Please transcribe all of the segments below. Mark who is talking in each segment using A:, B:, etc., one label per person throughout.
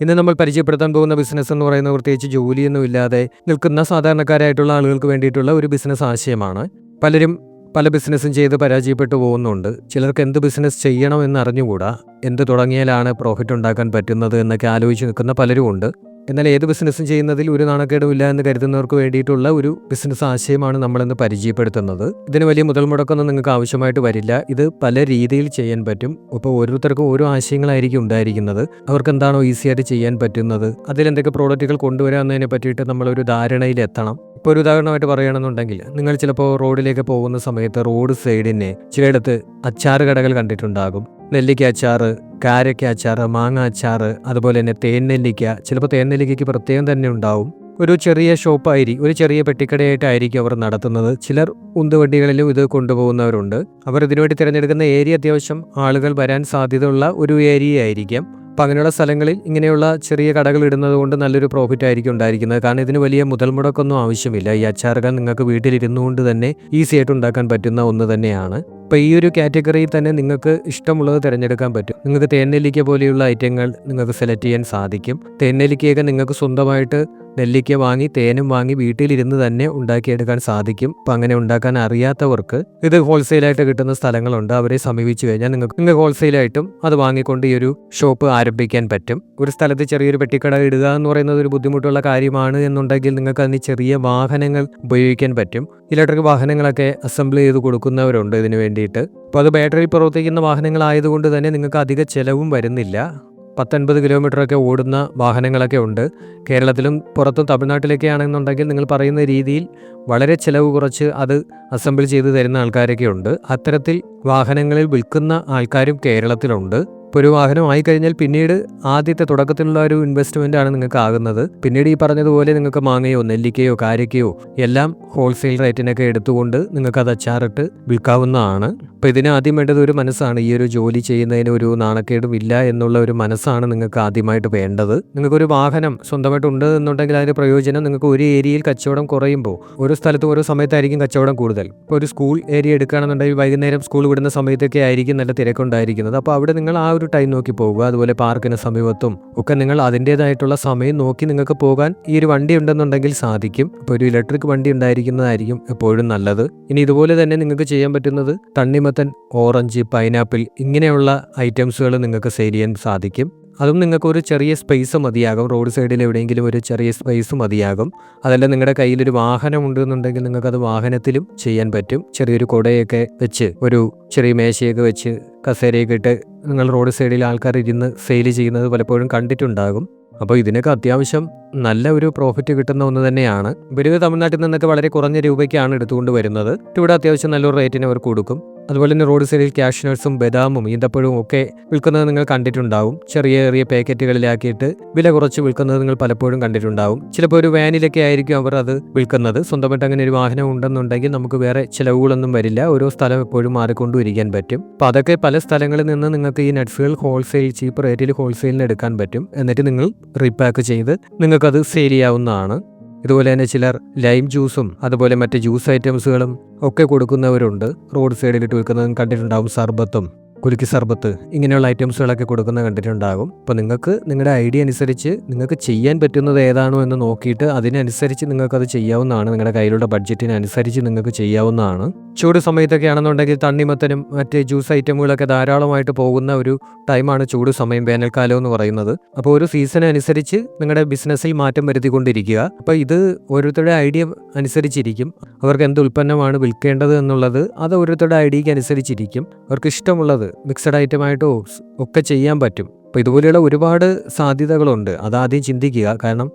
A: ഇന്ന് നമ്മൾ പരിചയപ്പെടുത്താൻ പോകുന്ന ബിസിനസ് എന്ന് പറയുന്നത് പ്രത്യേകിച്ച് ജോലിയൊന്നും ഇല്ലാതെ നിൽക്കുന്ന സാധാരണക്കാരായിട്ടുള്ള ആളുകൾക്ക് വേണ്ടിയിട്ടുള്ള ഒരു ബിസിനസ് ആശയമാണ്. പലരും പല ബിസിനസ്സും ചെയ്ത് പരാജയപ്പെട്ടു പോകുന്നുണ്ട്. ചിലർക്ക് എന്ത് ബിസിനസ് ചെയ്യണം എന്ന് അറിഞ്ഞുകൂടാ എന്ത് തുടങ്ങിയാലാണ് പ്രോഫിറ്റ് ഉണ്ടാക്കാൻ പറ്റുന്നത് എന്നൊക്കെ ആലോചിച്ച് നിൽക്കുന്ന പലരും ഉണ്ട് എന്നാൽ ഏത് ബിസിനസ്സും ചെയ്യുന്നതിൽ ഒരു നാണക്കേടുമില്ല എന്ന് കരുതുന്നവർക്ക് വേണ്ടിയിട്ടുള്ള ഒരു ബിസിനസ് ആശയമാണ് നമ്മളിന്ന് പരിചയപ്പെടുത്തുന്നത്. ഇതിന് വലിയ മുതൽ മുടക്കൊന്നും നിങ്ങൾക്ക് ആവശ്യമായിട്ട് വരില്ല. ഇത് പല രീതിയിൽ ചെയ്യാൻ പറ്റും. ഇപ്പോൾ ഓരോരുത്തർക്കും ഓരോ ആശയങ്ങളായിരിക്കും ഉണ്ടായിരിക്കുന്നത്. അവർക്ക് എന്താണോ ഈസിയായിട്ട് ചെയ്യാൻ പറ്റുന്നത്. അതിലെന്തൊക്കെ പ്രോഡക്റ്റുകൾ കൊണ്ടുവരാമെന്നതിനെ പറ്റിയിട്ട് നമ്മളൊരു ധാരണയിൽ എത്തണം. ഇപ്പോൾ ഒരു ഉദാഹരണമായിട്ട് പറയുകയാണെന്നുണ്ടെങ്കിൽ നിങ്ങൾ ചിലപ്പോൾ റോഡിലേക്ക് പോകുന്ന സമയത്ത് റോഡ് സൈഡിനെ ചിലയിടത്ത് അച്ചാറ് കടകൾ കണ്ടിട്ടുണ്ടാകും. നെല്ലിക്ക അച്ചാറ് കാരക്ക അച്ചാറ് മാങ്ങ അച്ചാറ് അതുപോലെ തന്നെ തേൻ നെല്ലിക്ക. ചിലപ്പോൾ തേൻ നെല്ലിക്കയ്ക്ക് പ്രത്യേകം തന്നെ ഉണ്ടാവും. ഒരു ചെറിയ ഷോപ്പായിരിക്കും ഒരു ചെറിയ പെട്ടിക്കടയായിട്ടായിരിക്കും അവർ നടത്തുന്നത്. ചിലർ ഉന്തുവണ്ടികളിലും ഇത് കൊണ്ടുപോകുന്നവരുണ്ട്. അവർ ഇതിനുവേണ്ടി തിരഞ്ഞെടുക്കുന്ന ഏരിയ അത്യാവശ്യം ആളുകൾ വരാൻ സാധ്യതയുള്ള ഒരു ഏരിയ ആയിരിക്കാം അപ്പം അങ്ങനെയുള്ള സ്ഥലങ്ങളിൽ ഇങ്ങനെയുള്ള ചെറിയ കടകൾ ഇടുന്നത് കൊണ്ട് നല്ലൊരു പ്രോഫിറ്റ് ആയിരിക്കും ഉണ്ടായിരിക്കുന്നത്. കാരണം ഇതിന് വലിയ മുതൽ മുടക്കൊന്നും ആവശ്യമില്ല. ഈ അച്ചാറുകൾ നിങ്ങൾക്ക് വീട്ടിലിരുന്നുകൊണ്ട് തന്നെ ഈസി ആയിട്ട് ഉണ്ടാക്കാൻ പറ്റുന്ന ഒന്ന് തന്നെയാണ്. അപ്പോൾ ഈ ഒരു കാറ്റഗറിയിൽ തന്നെ നിങ്ങൾക്ക് ഇഷ്ടമുള്ളത് തിരഞ്ഞെടുക്കാൻ പറ്റും. നിങ്ങൾക്ക് തേനെല്ലിക്ക പോലെയുള്ള ഐറ്റങ്ങൾ നിങ്ങൾക്ക് സെലക്ട് ചെയ്യാൻ സാധിക്കും. തേനെല്ലിക്കയൊക്കെ നിങ്ങൾക്ക് സ്വന്തമായിട്ട് നെല്ലിക്ക വാങ്ങി തേനും വാങ്ങി വീട്ടിലിരുന്ന് തന്നെ ഉണ്ടാക്കിയെടുക്കാൻ സാധിക്കും. അപ്പം അങ്ങനെ ഉണ്ടാക്കാൻ അറിയാത്തവർക്ക് ഇത് ഹോൾസെയിലായിട്ട് കിട്ടുന്ന സ്ഥലങ്ങളുണ്ട്. അവരെ സമീപിച്ചു കഴിഞ്ഞാൽ നിങ്ങൾക്ക് നിങ്ങൾക്ക് ഹോൾസെയിലായിട്ടും അത് വാങ്ങിക്കൊണ്ട് ഈ ഒരു ഷോപ്പ് ആരംഭിക്കാൻ പറ്റും. ഒരു സ്ഥലത്ത് ചെറിയൊരു പെട്ടിക്കട ഇടുക എന്ന് പറയുന്നത് ഒരു ബുദ്ധിമുട്ടുള്ള കാര്യമാണ് എന്നുണ്ടെങ്കിൽ നിങ്ങൾക്ക് അതിന് ചെറിയ വാഹനങ്ങൾ ഉപയോഗിക്കാൻ പറ്റും. ഇലക്ട്രിക് വാഹനങ്ങളൊക്കെ അസംബിൾ ചെയ്ത് കൊടുക്കുന്നവരുണ്ട് ഇതിനു വേണ്ടിയിട്ട്. അപ്പോൾ അത് ബാറ്ററി പ്രവർത്തിക്കുന്ന വാഹനങ്ങളായതുകൊണ്ട് തന്നെ നിങ്ങൾക്ക് അധിക ചെലവും വരുന്നില്ല. പത്തൊൻപത് കിലോമീറ്ററൊക്കെ ഓടുന്ന വാഹനങ്ങളൊക്കെ ഉണ്ട്. കേരളത്തിലും പുറത്തും തമിഴ്നാട്ടിലൊക്കെ ആണെന്നുണ്ടെങ്കിൽ നിങ്ങൾ പറയുന്ന രീതിയിൽ വളരെ ചിലവ് കുറച്ച് അത് അസംബിൾ ചെയ്ത് തരുന്ന ആൾക്കാരൊക്കെ ഉണ്ട്. അത്തരത്തിൽ വാഹനങ്ങളിൽ വിൽക്കുന്ന ആൾക്കാരും കേരളത്തിലുണ്ട്. ഇപ്പോൾ ഒരു വാഹനം ആയിക്കഴിഞ്ഞാൽ പിന്നീട് ആദ്യത്തെ തുടക്കത്തിലുള്ള ഒരു ഇൻവെസ്റ്റ്മെന്റ് ആണ് നിങ്ങൾക്ക് ആകുന്നത് പിന്നീട് ഈ പറഞ്ഞതുപോലെ നിങ്ങൾക്ക് മാങ്ങയോ നെല്ലിക്കയോ കാരക്കയോ എല്ലാം ഹോൾസെയിൽ റേറ്റിനൊക്കെ എടുത്തുകൊണ്ട് നിങ്ങൾക്ക് അത് അച്ചാറിട്ട് വിൽക്കാവുന്നതാണ്. അപ്പോൾ ഇതിന് ആദ്യം വേണ്ടത് ഒരു മനസ്സാണ്. ഈ ഒരു ജോലി ചെയ്യുന്നതിന് ഒരു നാണക്കേടും ഇല്ല എന്നുള്ള ഒരു മനസ്സാണ് നിങ്ങൾക്ക് ആദ്യമായിട്ട് വേണ്ടത്. നിങ്ങൾക്കൊരു വാഹനം സ്വന്തമായിട്ട് ഉണ്ട് എന്നുണ്ടെങ്കിൽ അതിന്റെ പ്രയോജനം നിങ്ങൾക്ക് ഒരു ഏരിയയിൽ കച്ചവടം കുറയുമ്പോൾ ഒരു സ്ഥലത്തും ഓരോ സമയത്തായിരിക്കും കച്ചവടം കൂടുതൽ. ഇപ്പോൾ ഒരു സ്കൂൾ ഏരിയ എടുക്കുകയാണെന്നുണ്ടെങ്കിൽ വൈകുന്നേരം സ്കൂൾ വിടുന്ന സമയത്തൊക്കെ ആയിരിക്കും നല്ല തിരക്കുണ്ടായിരിക്കുന്നത്. അപ്പോൾ അവിടെ നിങ്ങൾ ആ ഒരു ടൈം നോക്കി പോകുക അതുപോലെ പാർക്കിന് സമീപത്തും ഒക്കെ നിങ്ങൾ അതിന്റേതായിട്ടുള്ള സമയം നോക്കി നിങ്ങൾക്ക് പോകാൻ ഈ ഒരു വണ്ടി ഉണ്ടെന്നുണ്ടെങ്കിൽ സാധിക്കും. ഇപ്പോൾ ഒരു ഇലക്ട്രിക് വണ്ടി ഉണ്ടായിരിക്കുന്നതായിരിക്കും എപ്പോഴും നല്ലത്. ഇനി ഇതുപോലെ തന്നെ നിങ്ങൾക്ക് ചെയ്യാൻ പറ്റുന്നത് തണ്ണിമത്തൻ ഓറഞ്ച് പൈനാപ്പിൾ ഇങ്ങനെയുള്ള ഐറ്റംസുകൾ നിങ്ങൾക്ക് സെയിൽ ചെയ്യാൻ സാധിക്കും. അതും നിങ്ങൾക്ക് ഒരു ചെറിയ സ്പേസ് മതിയാകും. റോഡ് സൈഡിൽ എവിടെയെങ്കിലും ഒരു ചെറിയ സ്പേസ് മതിയാകും. അതല്ല നിങ്ങളുടെ കയ്യിലൊരു വാഹനം ഉണ്ടെന്നുണ്ടെങ്കിൽ നിങ്ങൾക്കത് വാഹനത്തിലും ചെയ്യാൻ പറ്റും. ചെറിയൊരു കുടയൊക്കെ വെച്ച് ഒരു ചെറിയ മേശയൊക്കെ വെച്ച് കസേരയൊക്കെ ഇട്ട് നിങ്ങൾ റോഡ് സൈഡിൽ ആൾക്കാർ ഇരുന്ന് സെയിൽ ചെയ്യുന്നത് പലപ്പോഴും കണ്ടിട്ടുണ്ടാകും. അപ്പോൾ ഇതിനൊക്കെ അത്യാവശ്യം നല്ല ഒരു പ്രോഫിറ്റ് കിട്ടുന്ന ഒന്ന് തന്നെയാണ്. ഇവർ തമിഴ്നാട്ടിൽ നിന്നൊക്കെ വളരെ കുറഞ്ഞ രൂപയ്ക്കാണ് എടുത്തുകൊണ്ട് വരുന്നത്. ഇവിടെ അത്യാവശ്യം നല്ലൊരു റേറ്റിന് അവർ കൊടുക്കും. അതുപോലെ തന്നെ റോഡ് സൈഡിൽ കാഷ്നട്സും ബദാമും ഈന്തപ്പഴവും ഒക്കെ വിൽക്കുന്നത് നിങ്ങൾ കണ്ടിട്ടുണ്ടാവും. ചെറിയ ചെറിയ പാക്കറ്റുകളിലാക്കിയിട്ട് വില കുറച്ച് വിൽക്കുന്നത് നിങ്ങൾ പലപ്പോഴും കണ്ടിട്ടുണ്ടാവും. ചിലപ്പോൾ ഒരു വാനിലൊക്കെ ആയിരിക്കും അവർ അത് വിൽക്കുന്നത്. സ്വന്തമായിട്ട് അങ്ങനെ ഒരു വാഹനം ഉണ്ടെന്നുണ്ടെങ്കിൽ നമുക്ക് വേറെ ചിലവുകളൊന്നും വരില്ല. ഓരോ സ്ഥലം എപ്പോഴും മാറിക്കൊണ്ടിരിക്കാൻ പറ്റും. അപ്പോൾ അതൊക്കെ പല സ്ഥലങ്ങളിൽ നിന്ന് നിങ്ങൾക്ക് ഈ നട്ട്സുകൾ ഹോൾസെയിൽ ചീപ്പ് റേറ്റിൽ ഹോൾസെയിലിന് എടുക്കാൻ പറ്റും. എന്നിട്ട് നിങ്ങൾ റീപാക്ക് ചെയ്ത് നിങ്ങൾക്കത് സെയിൽ ചെയ്യാവുന്നതാണ്. ഇതുപോലെ തന്നെ ചിലർ ലൈം ജ്യൂസും അതുപോലെ മറ്റ് ജ്യൂസ് ഐറ്റംസുകളും ഒക്കെ കൊടുക്കുന്നവരുണ്ട്. റോഡ് സൈഡിലിട്ട് വിൽക്കുന്നതും കണ്ടിട്ടുണ്ടാവും സർബത്തും. കുലുക്കി സർബത്ത് ഇങ്ങനെയുള്ള ഐറ്റംസുകളൊക്കെ കൊടുക്കുന്ന കണ്ടിട്ടുണ്ടാകും. അപ്പോൾ നിങ്ങൾക്ക് നിങ്ങളുടെ ഐഡിയ അനുസരിച്ച് നിങ്ങൾക്ക് ചെയ്യാൻ പറ്റുന്നത് ഏതാണോ എന്ന് നോക്കിയിട്ട് അതിനനുസരിച്ച് നിങ്ങൾക്കത് ചെയ്യാവുന്നതാണ്. നിങ്ങളുടെ കയ്യിലുള്ള ബഡ്ജറ്റിനനുസരിച്ച് നിങ്ങൾക്ക് ചെയ്യാവുന്നതാണ്. ചൂട് സമയത്തൊക്കെ ആണെന്നുണ്ടെങ്കിൽ തണ്ണിമത്തനും മറ്റ് ജ്യൂസ് ഐറ്റമുകളൊക്കെ ധാരാളമായിട്ട് പോകുന്ന ഒരു ടൈമാണ് ചൂട് സമയം വേനൽക്കാലം എന്ന് പറയുന്നത്. അപ്പോൾ ഒരു സീസൺ അനുസരിച്ച് നിങ്ങളുടെ ബിസിനസ്സിൽ മാറ്റം വരുത്തിക്കൊണ്ടിരിക്കുക. അപ്പോൾ ഇത് ഓരോരുത്തരുടെ ഐഡിയ അനുസരിച്ചിരിക്കും. അവർക്ക് എന്ത് ഉൽപ്പന്നമാണ് വിൽക്കേണ്ടത് എന്നുള്ളത് അത് ഓരോരുത്തരുടെ ഐഡിയക്ക് അനുസരിച്ചിരിക്കും. അവർക്ക് ഇഷ്ടമുള്ളത് മിക്സഡ് ഐറ്റം ആയിട്ടോ ഒക്കെ ചെയ്യാൻ പറ്റും. അപ്പോൾ ഇതുപോലെയുള്ള ഒരുപാട് സാധ്യതകളുണ്ട്. അതാദ്യം ചിന്തിക്കുക. കാരണം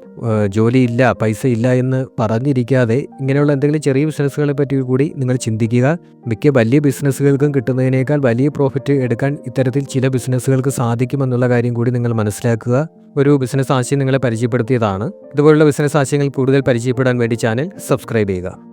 A: ജോലി ഇല്ല പൈസ ഇല്ല എന്ന് പറഞ്ഞിരിക്കാതെ ഇങ്ങനെയുള്ള എന്തെങ്കിലും ചെറിയ ബിസിനസ്സുകളെ പറ്റി കൂടി നിങ്ങൾ ചിന്തിക്കുക. മിക്ക വലിയ ബിസിനസ്സുകൾക്കും കിട്ടുന്നതിനേക്കാൾ വലിയ പ്രോഫിറ്റ് എടുക്കാൻ ഇത്തരത്തിൽ ചില ബിസിനസ്സുകൾക്ക് സാധിക്കുമെന്നുള്ള കാര്യം കൂടി നിങ്ങൾ മനസ്സിലാക്കുക. ഒരു ബിസിനസ് ആശയം നിങ്ങളെ പരിചയപ്പെടുത്തിയതാണ്. ഇതുപോലുള്ള ബിസിനസ് ആശയങ്ങൾ കൂടുതൽ പരിചയപ്പെടാൻ വേണ്ടി ചാനൽ സബ്സ്ക്രൈബ് ചെയ്യുക.